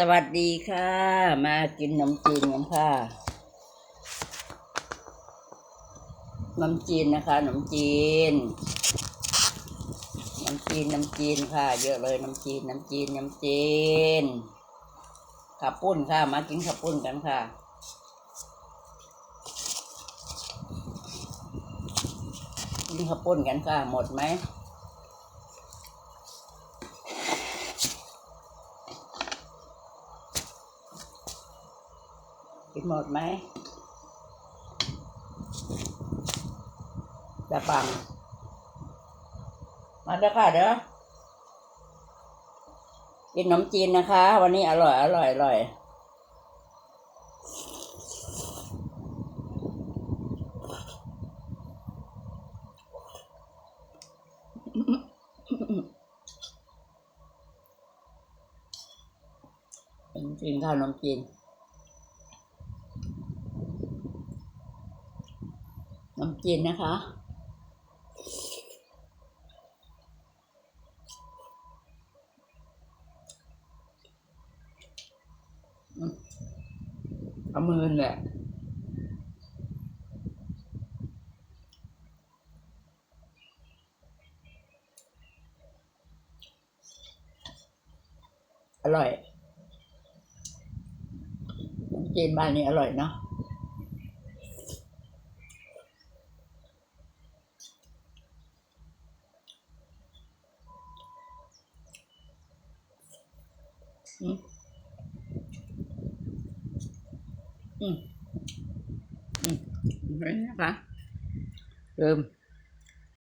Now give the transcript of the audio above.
สวัสดีค่ะ มากินขนมจีนกันค่ะขนมจีนนะคะขนมจีนน้ำจีนน้ำจีนค่ะ เยอะเลยน้ำจีนน้ำจีนน้ำจีนขับปุ้นค่ะ มากินขับปุ้นกันค่ะกินขับปุ้นกันค่ะ หมดไหม กินหมดไหมจะปัง มาเด้อค่ะเด้อกินขนมจีนนะคะ วันนี้อร่อย อร่อย อร่อยขนจีนข้าวขนมจีน น้ำจีนนะคะอืมเอามือแหละอร่อยจีนบ้านนี้อร่อยเนาะ อืมอืมอืมเห็นนะคะเริ่ม